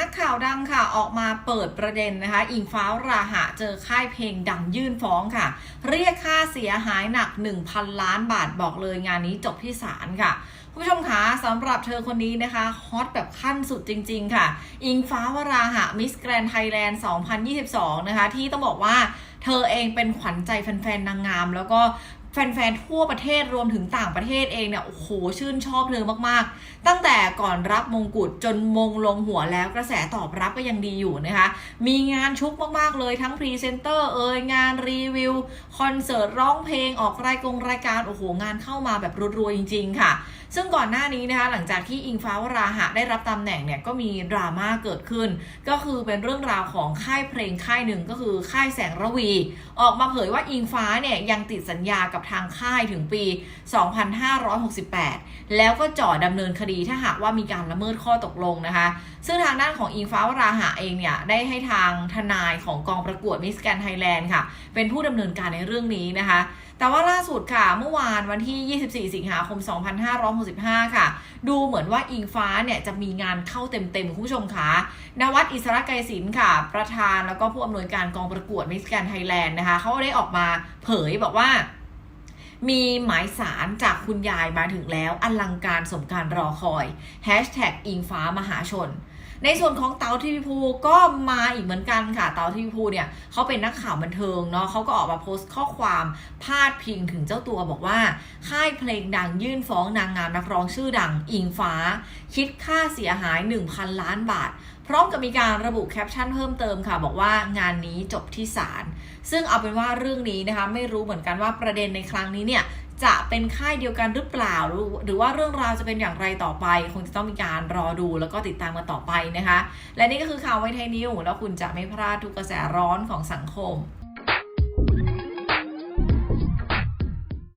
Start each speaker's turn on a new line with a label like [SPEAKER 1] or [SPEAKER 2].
[SPEAKER 1] นักข่าวดังค่ะออกมาเปิดประเด็นนะคะ อิงฟ้าราหะเจอค่ายเพลงดังยื่นฟ้องค่ะ เรียกค่าเสียหายหนัก 1,000 ล้านบาทบอกเลยงานนี้จบที่ศาลค่ะคุณผู้ชมคะสำหรับเธอคนนี้นะคะฮอตแบบขั้นสุดจริง ๆ ค่ะ อิงฟ้าวราหะมิสแกรนไทยแลนด์ 2022 นะคะ ที่ต้องบอกว่าเธอเองเป็นขวัญใจแฟนๆนางงาม แล้วก็ แฟนๆ ทั่วประเทศรวมถึงต่างประเทศเองเนี่ยโอ้โหชื่นชอบเธอมากๆ ตั้งแต่ก่อนรับมงกุฎจนมงลงหัวแล้วกระแสตอบรับก็ยังดีอยู่นะคะ มีงานชุกมากๆเลยทั้งพรีเซนเตอร์เอ่ยงานรีวิว คอนเสิร์ตร้องเพลงออกรายกงรายการโอ้โหงานเข้ามาแบบรัวๆจริง ๆ ค่ะ ซึ่งก่อนหน้านี้นะคะหลังจากที่อิงฟ้าวราหะได้รับตำแหน่งเนี่ยก็มีดราม่าเกิดขึ้น ก็คือเป็นเรื่องราวของค่ายเพลงค่ายหนึ่งก็คือค่ายแสงระวี ออกมาเผยว่าอิงฟ้าเนี่ยยังติดสัญญากับทางค่ายถึงปี 2568 แล้วก็จ่อดำเนินคดีถ้าหากว่ามีการละเมิดข้อตกลงนะคะ ซึ่งทางด้านของอิงฟ้าวราหะเองเนี่ย ได้ให้ทางทนายของกองประกวดมิสแกนไทยแลนด์ค่ะ เป็นผู้ดำเนินการในเรื่องนี้นะคะแต่ว่าล่าสุดค่ะ เมื่อวานวันที่ 24 สิงหาคม 2565 ค่ะ ดูเหมือนว่าอิงฟ้าเนี่ย จะมีงานเข้าเต็มๆ คุณผู้ชมคะนวัดอิสระไกรศิลป์ค่ะ ประธานแล้วก็ผู้อำนวยการกองประกวดมิสแกนไทยแลนด์นะคะ เขาได้ออกมาเผยบอกว่า มีหมายสารจากคุณยายมาถึงแล้วอลังการสมการรอคอย Hashtag อิงฟ้ามหาชน ในส่วนของเต๋าทีวีภูก็มาอีกเหมือนกันค่ะเต๋าทีวีภูเนี่ยเขาเป็นนักข่าวบันเทิงเนาะเขาก็ออกมาโพสต์ข้อความพาดพิงถึงเจ้าตัวบอกว่า ค่ายเพลงดังยื่นฟ้องนางงามนักร้องชื่อดังอิงฟ้า คิดค่าเสียหาย 1,000 ล้านบาท ร้อมกับมีการระบุแคปชั่นเพิ่มเติมค่ะ บอกว่างานนี้จบที่ศาลซึ่งเอาเป็นว่าเรื่องนี้นะคะไม่รู้เหมือนกันว่าประเด็นในครั้งนี้เนี่ยจะเป็นค่ายเดียวกันหรือเปล่า หรือหรือว่าเรื่องราวจะเป็นอย่างไรต่อไป คงจะต้องมีการรอดูแล้วก็ติดตามกันต่อไปนะคะ และนี่ก็คือข่าวไว้ไทยนิวแล้วคุณจะไม่พลาดทุกกระแสร้อนของสังคม